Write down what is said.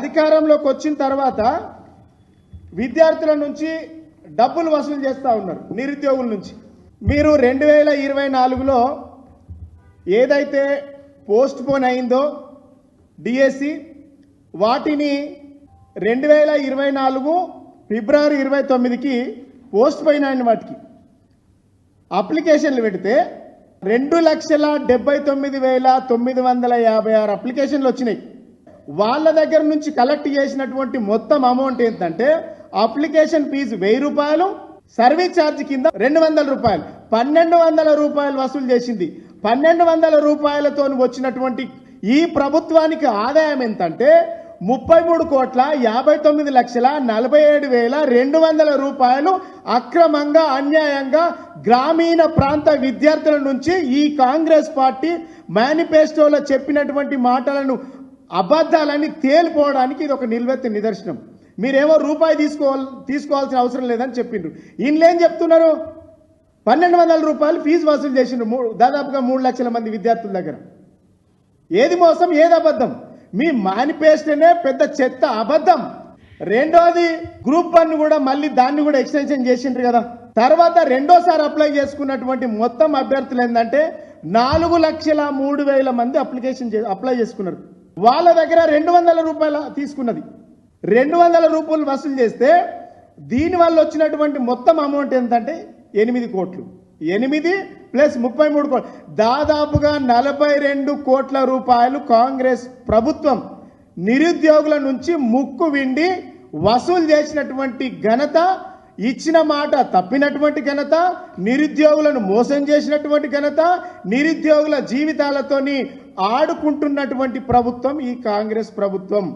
అధికారంలోకి వచ్చిన తర్వాత విద్యార్థుల నుంచి డబ్బులు వసూలు చేస్తూ ఉన్నారు నిరుద్యోగుల నుంచి. మీరు రెండు వేల ఇరవై నాలుగులో ఏదైతే పోస్ట్ పోన్ అయిందో డిఎస్సి వాటిని రెండు వేల ఇరవై నాలుగు ఫిబ్రవరి ఇరవై తొమ్మిదికి పోస్ట్ పోయిన వాటికి. అప్లికేషన్లు పెడితే రెండు లక్షల డెబ్బై తొమ్మిది వేల తొమ్మిది వందల యాభై ఆరు అప్లికేషన్లు వచ్చినాయి. వాళ్ళ దగ్గర నుంచి కలెక్ట్ చేసినటువంటి మొత్తం అమౌంట్ ఏంటంటే అప్లికేషన్ ఫీజు వెయ్యి రూపాయలు సర్వీస్ ఛార్జ్ కింద రెండు వందల రూపాయలు. పన్నెండు వందల రూపాయలు వసూలు చేసింది. పన్నెండు వందల రూపాయలతో వచ్చినటువంటి ఈ ప్రభుత్వానికి ఆదాయం ఎంతంటే ముప్పై మూడు కోట్ల యాభై తొమ్మిది లక్షల నలభై ఏడు వేల రెండు వందల రూపాయలు అక్రమంగా అన్యాయంగా గ్రామీణ ప్రాంత విద్యార్థుల నుంచి ఈ కాంగ్రెస్ పార్టీ మేనిఫెస్టోలో చెప్పినటువంటి మాటలను అబద్ధాలని తేలిపోవడానికి ఇది ఒక నిల్వెత్తి నిదర్శనం. మీరేమో రూపాయి తీసుకోవాలి తీసుకోవాల్సిన అవసరం లేదని చెప్పిండ్రు. ఈయనలేం చెప్తున్నారు? పన్నెండు వందల రూపాయలు ఫీజు వసూలు చేసిండ్రు మూ- దాదాపుగా మూడు లక్షల మంది విద్యార్థుల దగ్గర. ఏది మోసం ఏది అబద్ధం? మీ మేనిఫెస్టోనే పెద్ద చెత్త అబద్ధం. రెండోది గ్రూప్ వన్ కూడా మళ్ళీ దాన్ని కూడా ఎక్స్టెన్షన్ చేసిండ్రు కదా. తర్వాత రెండోసారి అప్లై చేసుకున్నటువంటి మొత్తం అభ్యర్థులు ఏంటంటే నాలుగు లక్షల మూడు వేల మంది అప్లికేషన్ అప్లై చేసుకున్నారు. వాళ్ళ దగ్గర రెండు వందల రూపాయల తీసుకున్నది. రెండు వందల రూపాయలు వసూలు చేస్తే దీనివల్ల వచ్చినటువంటి మొత్తం అమౌంట్ ఎంతంటే ఎనిమిది కోట్లు. ఎనిమిది ప్లస్ ముప్పై మూడు కోట్లు. దాదాపుగా నలభై రెండు కోట్ల రూపాయలు కాంగ్రెస్ ప్రభుత్వం నిరుద్యోగుల నుంచి ముక్కు విండి వసూలు చేసినటువంటి ఘనత ఇచ్చిన మాట తప్పినటువంటి ఘనత నిరుద్యోగులను మోసం చేసినటువంటి ఘనత నిరుద్యోగుల జీవితాలతోని ఆడుకుంటున్నటువంటి ప్రభుత్వం ఈ కాంగ్రెస్ ప్రభుత్వం.